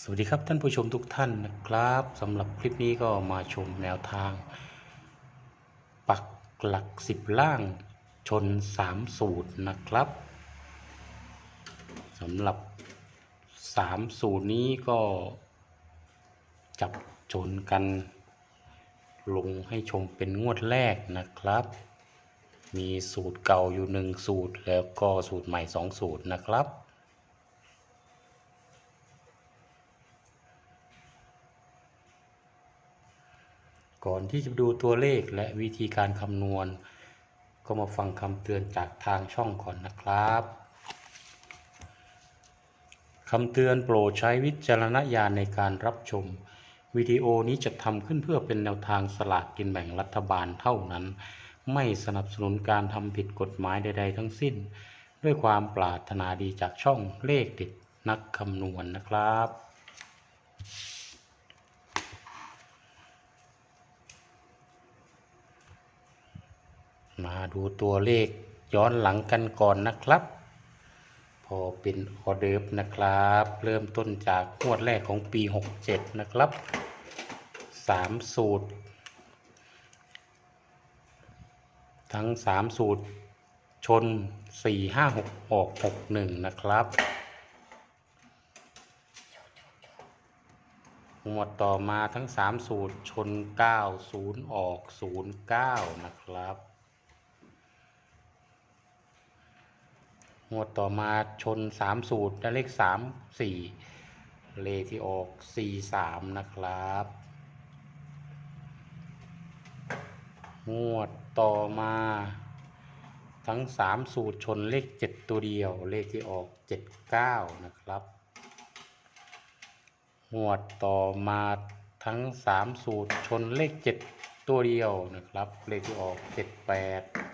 สวัสดีครับท่านผู้ชมทุกท่านนะครับสำหรับคลิปนี้ก็มาชมแนวทาง ปักหลักสิบล่างชนสามสูตรนะครับสำหรับสามสูตรนี้ก็จับชนกัน ลงให้ชมเป็นงวดแรกนะครับ มีสูตรเก่าอยู่หนึ่งสูตรแล้วก็สูตรใหม่สองสูตรนะครับ ก่อนที่จะดูตัวเลขและวิธีการคำนวณ ก็มาฟังคำเตือนจากทางช่องก่อนนะครับคำเตือนโปรดใช้วิจารณญาณในการรับชม วิดีโอนี้จะทำขึ้นเพื่อเป็นแนวทางสลากกินแบ่งรัฐบาลเท่านั้น ไม่สนับสนุนการทำผิดกฎหมายใด ๆ ทั้งสิ้น ด้วยความปรารถนาดีจากช่องเลขเด็ดนักคำนวณนะครับ มาดูตัวเลขย้อนหลังกันก่อนนะครับ พอเป็นออเดิร์ฟนะครับ เริ่มต้นจากงวดแรกของปี 67 นะครับ 3 สูตร ทั้ง 3 สูตรชน 4 5 6 ออก 6 1 นะครับงวดต่อมาทั้ง 3 สูตรชน 9 0 ออก 0 9 นะครับ งวดต่อมาชน 3 สูตรได้เลข 3 4 เลขที่ออก 4 3 นะครับ งวดต่อมา ทั้ง 3 สูตรชนเลข 7 ตัวเดียว เลขที่ออก 7 9 นะครับ งวดต่อมาทั้ง 3 สูตรชนเลข 7 ตัวเดียวนะครับ เลขที่ออก 7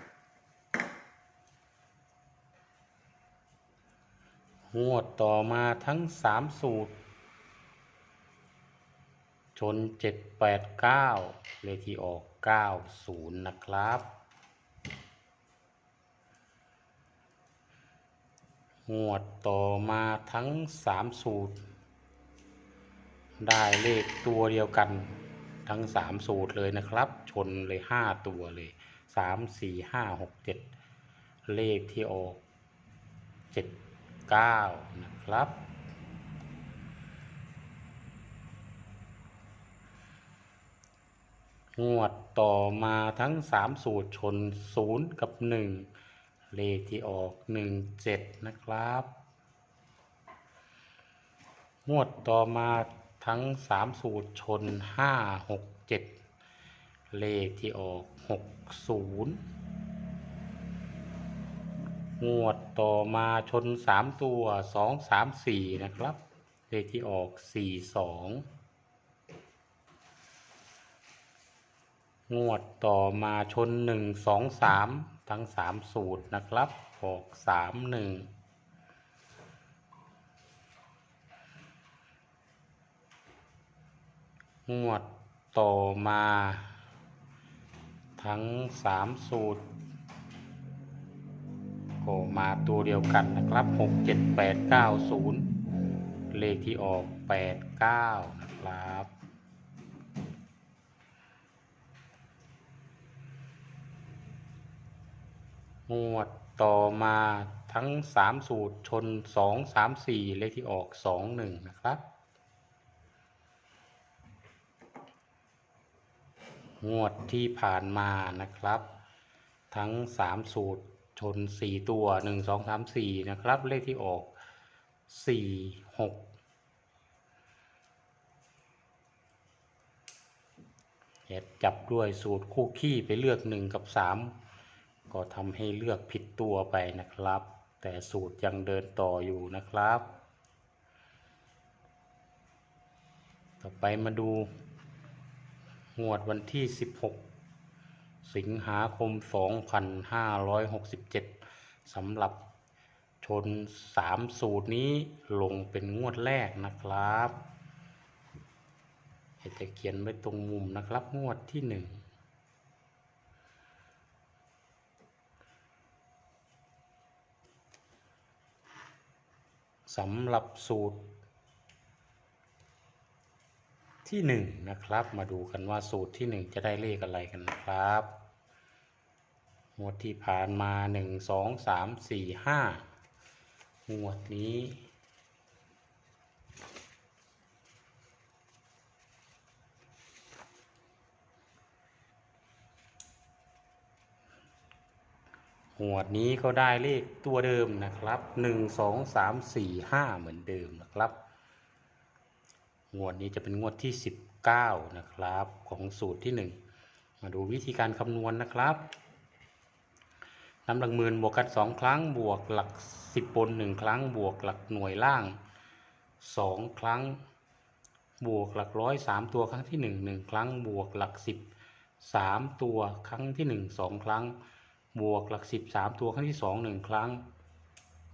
งวดต่อมาทั้ง3สูตร ชน7 8 9เก้าเลขที่ออก90นย์นะครับ งวดต่อมาทั้ง3สูตร ได้เลขตัวเดียวกันทั้ง3สูตรเลยนะครับ ชนเลย5ตัวเลย3 4 5 6 7เจ็ดเลขที่ออก7 9 นะครับ งวดต่อมาทั้ง 3 สูตรชน 0 กับ 1 เลขที่ออก 1 7 นะครับ งวดต่อมาทั้ง 3 สูตรชน 5 6 7 เลขที่ออก 6 0 งวดต่อมาชนสามตัวสองสามสี่นะครับ เลขที่ออกสี่สองงวดต่อมาชนหนึ่งสองสามทั้งสามสูตรนะครับ ออกสามหนึ่งงวดต่อมา ทั้งสามสูตร ก็มาตัวเดียวกันนะครับ 6 7 8 9 0 เลขที่ออก 8 9 นะครับ งวดต่อมาทั้ง 3 สูตรชน 2 3 4 เลขที่ออก 2 1 นะครับ งวดที่ผ่านมานะครับ ทั้ง 3 สูตร ชน 4 ตัว 1 2 3 4 นะครับ เลขที่ออก 4 6เอ็ดจับด้วยสูตรคู่ขี้ไปเลือก 1 กับ 3 ก็ทำให้เลือกผิดตัวไปนะครับ แต่สูตรยังเดินต่ออยู่นะครับ ต่อไปมาดูงวดวันที่ 16 สิงหาคม 2567สำหรับชน 3 สูตรนี้ลงเป็นงวดแรกนะครับเดี๋ยวจะเขียนไว้ตรงมุมนะครับ งวดที่ 1สำหรับสูตร ที่หนึ่งนะครับ มาดูกันว่าสูตรที่หนึ่งจะได้เลขอะไรกันนะครับ งวดที่ผ่านมาหนึ่งสองสามสี่ห้างวดนี้ หวดนี้ก็ได้เลขตัวเดิมนะครับหนึ่งสองสามสี่ห้าเหมือนเดิมนะครับงวดนี้จะเป็นงวดที่สิบเก้านะครับ ของสูตรที่หนึ่งมาดูวิธีการคำนวณนะครับ น้ำหลักหมื่นบวกกันสองครั้งบวกหลักสิบบนหนึ่งครั้งบวกหลักหน่วยล่างสองครั้ง บวกหลักร้อยสามตัวครั้งที่หนึ่งหนึ่งครั้ง บวกหลักสิบสามตัวครั้งที่หนึ่งสองครั้ง บวกหลักสิบสามตัวครั้งที่สองหนึ่งครั้ง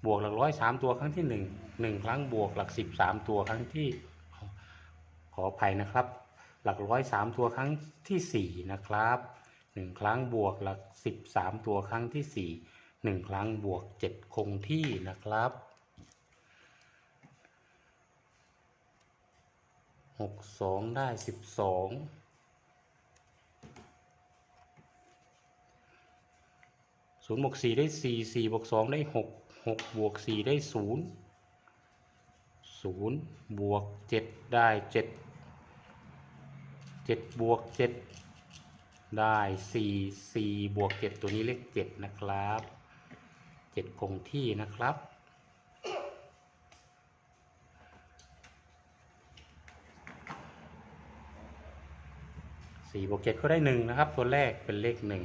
บวกหลักร้อยสามตัวครั้งที่หนึ่งหนึ่งครั้งบวกหลักสิบสามตัวครั้งที่ขออภัยนะครับ หลักร้อยสามตัวครั้งที่สี่นะครับ หนึ่งครั้งบวกหลักสิบสามตัวครั้งที่สี่หนึ่งครั้งบวกเจ็ดคงที่นะครับหกสองได้สิบสองศูนย์บวกสี่ได้สี่สี่บวกสองได้หกหกบวกสี่ได้ศูนย์ศูนย์บวกเจ็ดได้เจ็ดเจ็ดบวกเจ็ด ได้สี่สี่บวกเจ็ดตัวนี้เลขเจ็ดนะครับเจ็ดคงที่นะครับสี่บวกเจ็ดก็ได้หนึ่งนะครับ ตัวแรกเป็นเลขหนึ่ง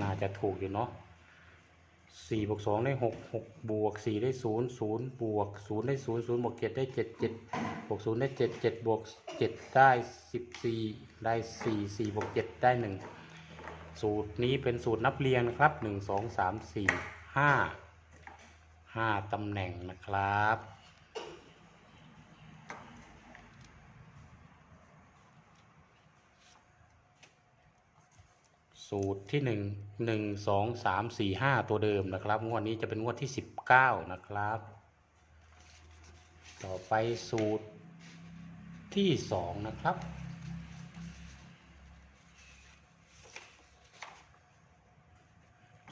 น่าจะถูกอยู่เนาะสี่บวกสองได้หกหกบวกสี่ได้ศูนย์ศูนย์บวกศูนย์ได้ศูนย์ศูนย์บวกเจ็ดได้เจ็ดเจ็ดบวกศูนย์ได้เจ็ดเจ็ดบวก เจ็ดได้สิบสี่ได้สี่สี่บวกเจ็ดได้หนึ่งสูตรนี้เป็นสูตรนับเรียงนะครับหนึ่งสองสามสี่ห้าห้าตำแหน่งนะครับสูตรที่หนึ่งหนึ่งสองสามสี่ห้าตัวเดิมนะครับงวดนี้จะเป็นงวดที่สิบเก้านะครับ ต่อไปสูตร ที่สองนะครับ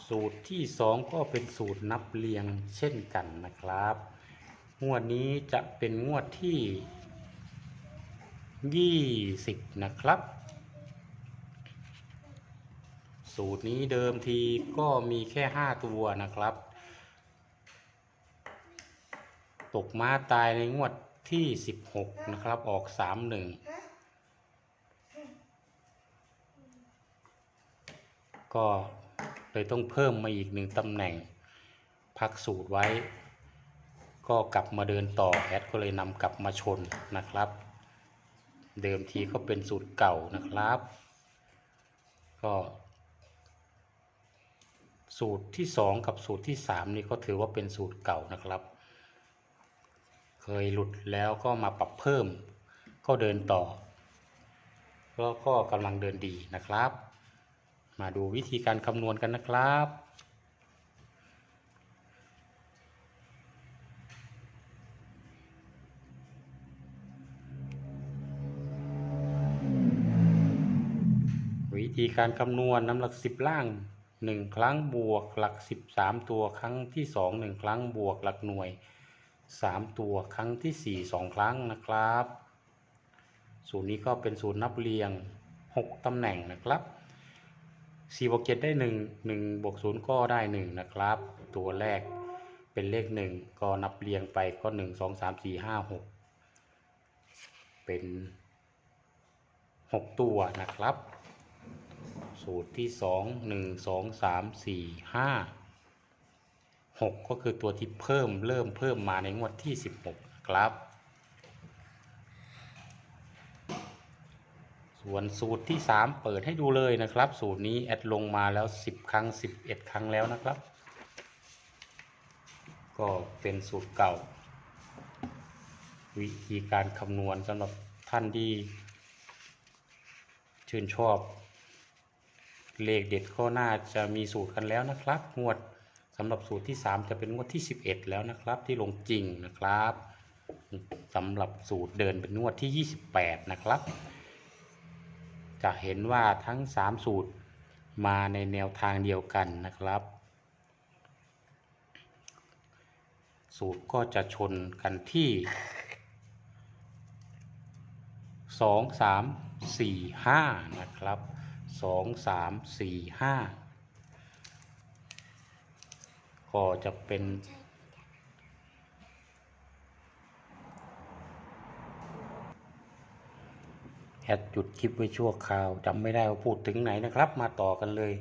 สูตรที่สองก็เป็นสูตรนับเรียงเช่นกันนะครับ งวดนี้จะเป็นงวดที่ยี่สิบนะครับ สูตรนี้เดิมทีก็มีแค่5ตัวนะครับ ตกม้าตายในงวด ที่ 16 นะครับ ออก 3 1 ก็เลยต้องเพิ่มมาอีกหนึ่งตำแหน่ง พักสูตรไว้ ก็กลับมาเดินต่อแอดก็เลยนำกลับมาชนนะครับ เดิมทีก็เป็นสูตรเก่านะครับ ก็สูตรที่สองกับสูตรที่สามนี่ก็ถือว่าเป็นสูตรเก่านะครับ เคยหลุดแล้วก็มาปรับเพิ่ม ก็เดินต่อ แล้วก็กำลังเดินดีนะครับ มาดูวิธีการคำนวณกันนะครับวิธีการคำนวณน้ำหลักสิบล่างหนึ่งครั้งบวกหลักสิบสามตัวครั้งที่สองหนึ่งครั้งบวกหลักหน่วย สามตัวครั้งที่สี่สองครั้งนะครับ สูตรนี้ก็เป็นสูตรนับเรียงหกตำแหน่งนะครับสี่บวกเจ็ดได้หนึ่งหนึ่งบวกศูนย์ก็ได้หนึ่งนะครับ ตัวแรกเป็นเลขหนึ่งก็นับเรียงไปก็หนึ่งสองสามสี่ห้าหกเป็นหกตัวนะครับ สูตรที่สองหนึ่งสองสามสี่ห้า หกก็คือตัวที่เพิ่มเริ่มเพิ่มมาในงวดที่สิบหกครับ ส่วนสูตรที่สามเปิดให้ดูเลยนะครับ สูตรนี้แอดลงมาแล้วสิบครั้งสิบเอ็ดครั้งแล้วนะครับ ก็เป็นสูตรเก่า วิธีการคำนวณสำหรับท่านที่ชื่นชอบ เลขเด็ดก็น่าจะมีสูตรกันแล้วนะครับงวด สำหรับสูตรที่ 3 จะเป็นงวดที่ 11 แล้วนะครับ ที่ลงจริงนะครับสำหรับสูตรเดินเป็นงวดที่ 28 นะครับ จะเห็นว่าทั้ง 3 สูตรมาในแนวทางเดียวกันนะครับ สูตรก็จะชนกันที่สองสามสี่ห้านะครับสองสามสี่ห้า ก็จะเป็น แอดจุดคลิปไว้ชั่วคราวจำไม่ได้ว่าพูดถึงไหนนะครับ มาต่อกันเลย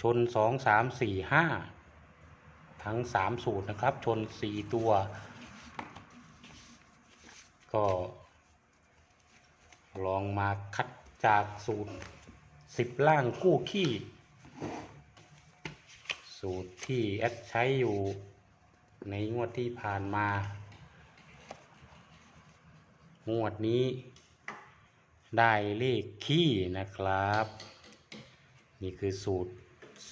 ชนสองสามสี่ห้าทั้งสามสูตรนะครับ ชนสี่ตัว ก็ลองมาคัดจากสูตรสิบล่างกู้ขี้ สูตรที่แอดใช้อยู่ในงวดที่ผ่านมา งวดนี้ได้เลขขี้นะครับ นี่คือสูตร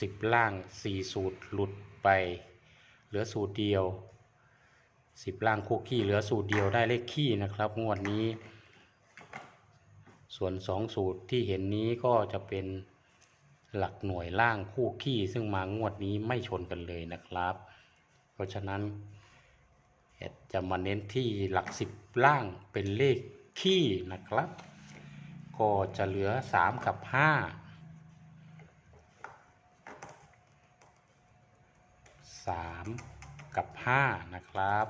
สิบล่างสี่สูตรหลุดไป เหลือสูตรเดียวสิบล่างคู่ขี้เหลือสูตรเดียวได้เลขขี้นะครับ งวดนี้ ส่วนสองสูตรที่เห็นนี้ก็จะเป็น หลักหน่วยล่างคู่ขี้ซึ่งมางวดนี้ไม่ชนกันเลยนะครับ เพราะฉะนั้นจะมาเน้นที่หลักสิบล่างเป็นเลขขี้นะครับ ก็จะเหลือ 3 กับ 5 3 กับ 5 นะครับ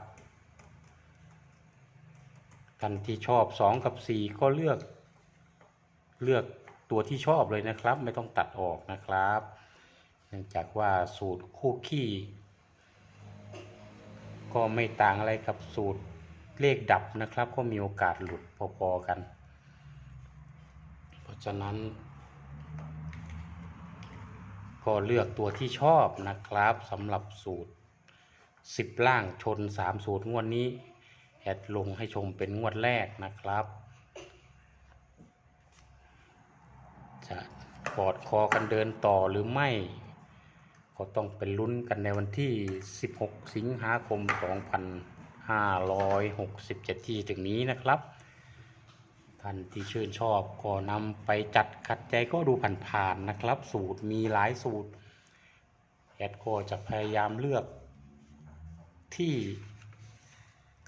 ท่านที่ชอบ 2 กับ 4 ก็เลือกเลือก ตัวที่ชอบเลยนะครับ ไม่ต้องตัดออกนะครับ เนื่องจากว่าสูตรคู่ขี้ ก็ไม่ต่างอะไรกับสูตรเลขดับนะครับ ก็มีโอกาสหลุดพอๆกัน เพราะฉะนั้น ก็เลือกตัวที่ชอบนะครับสำหรับสูตร 10 ล่างชน 3 สูตรงวดนี้แอดลงให้ชมเป็นงวดแรกนะครับ จะกอดคอกันเดินต่อหรือไม่ ก็ต้องเป็นลุ้นกันในวันที่ 16 สิงหาคม 2567 ที่ถึงนี้นะครับ ท่านที่ชื่นชอบก็นำไปจัดขัดใจก็ดูผ่านๆนะครับ สูตรมีหลายสูตรแอดก็จะพยายามเลือกที่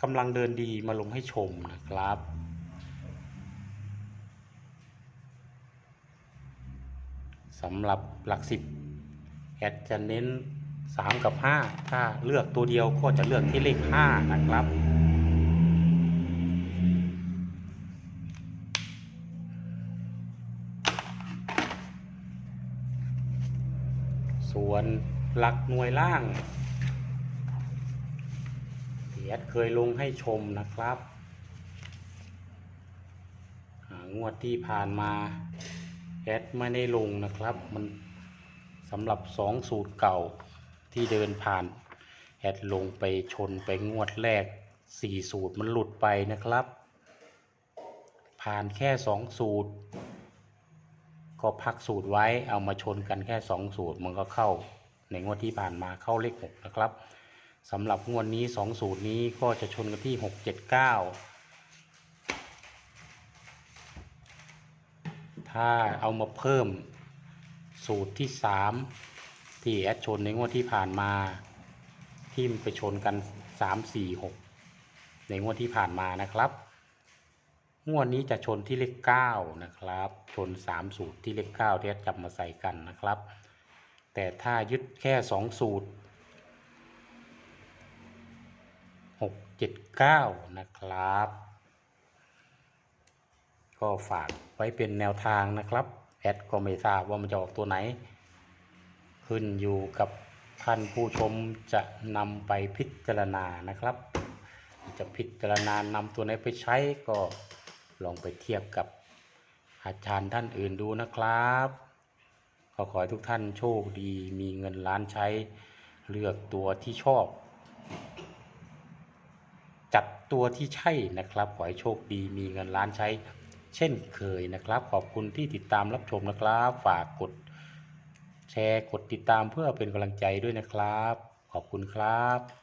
กำลังเดินดีมาลงให้ชมนะครับ สำหรับหลักสิบแอดจะเน้น 3 กับ 5 ถ้าเลือกตัวเดียวก็จะเลือกที่เลข 5 นะครับ ส่วนหลักหน่วยล่างแอดเคยลงให้ชมนะครับอ่างวดที่ผ่านมา แอดไม่ได้ลงนะครับ มันสำหรับสองสูตรเก่าที่เดินผ่านแอดลงไปชนไปงวดแรกสี่สูตรมันหลุดไปนะครับ ผ่านแค่สองสูตร ก็พักสูตรไว้เอามาชนกันแค่สองสูตรมันก็เข้าในงวดที่ผ่านมาเข้าเลขหกนะครับสำหรับงวดนี้สองสูตรนี้ก็จะชนกันที่หกเจ็ดเก้า ถ้าเอามาเพิ่มสูตรที่ 3 ที่แอดชนในงวดที่ผ่านมา ที่มันไปชนกัน 3 4 6 ในงวดที่ผ่านมานะครับ งวดนี้จะชนที่เลข9นะครับ ชน 3 สูตรที่เลข9ที่แอดจับมาใส่กันนะครับ แต่ถ้ายึดแค่ 2 สูตร 6 7 9 นะครับ ก็ฝากไว้เป็นแนวทางนะครับ แอดก็ไม่ทราบว่ามันจะออกตัวไหน ขึ้นอยู่กับท่านผู้ชมจะนำไปพิจารณานะครับ จะพิจารณานำตัวไหนไปใช้ก็ลองไปเทียบกับอาจารย์ท่านอื่นดูนะครับขอขอให้ทุกท่านโชคดีมีเงินล้านใช้เลือกตัวที่ชอบ จัดตัวที่ใช่นะครับ ขอให้โชคดีมีเงินล้านใช้ เช่นเคยนะครับ ขอบคุณที่ติดตามรับชมนะครับ ฝากกดแชร์กดติดตามเพื่อเป็นกำลังใจด้วยนะครับ ขอบคุณครับ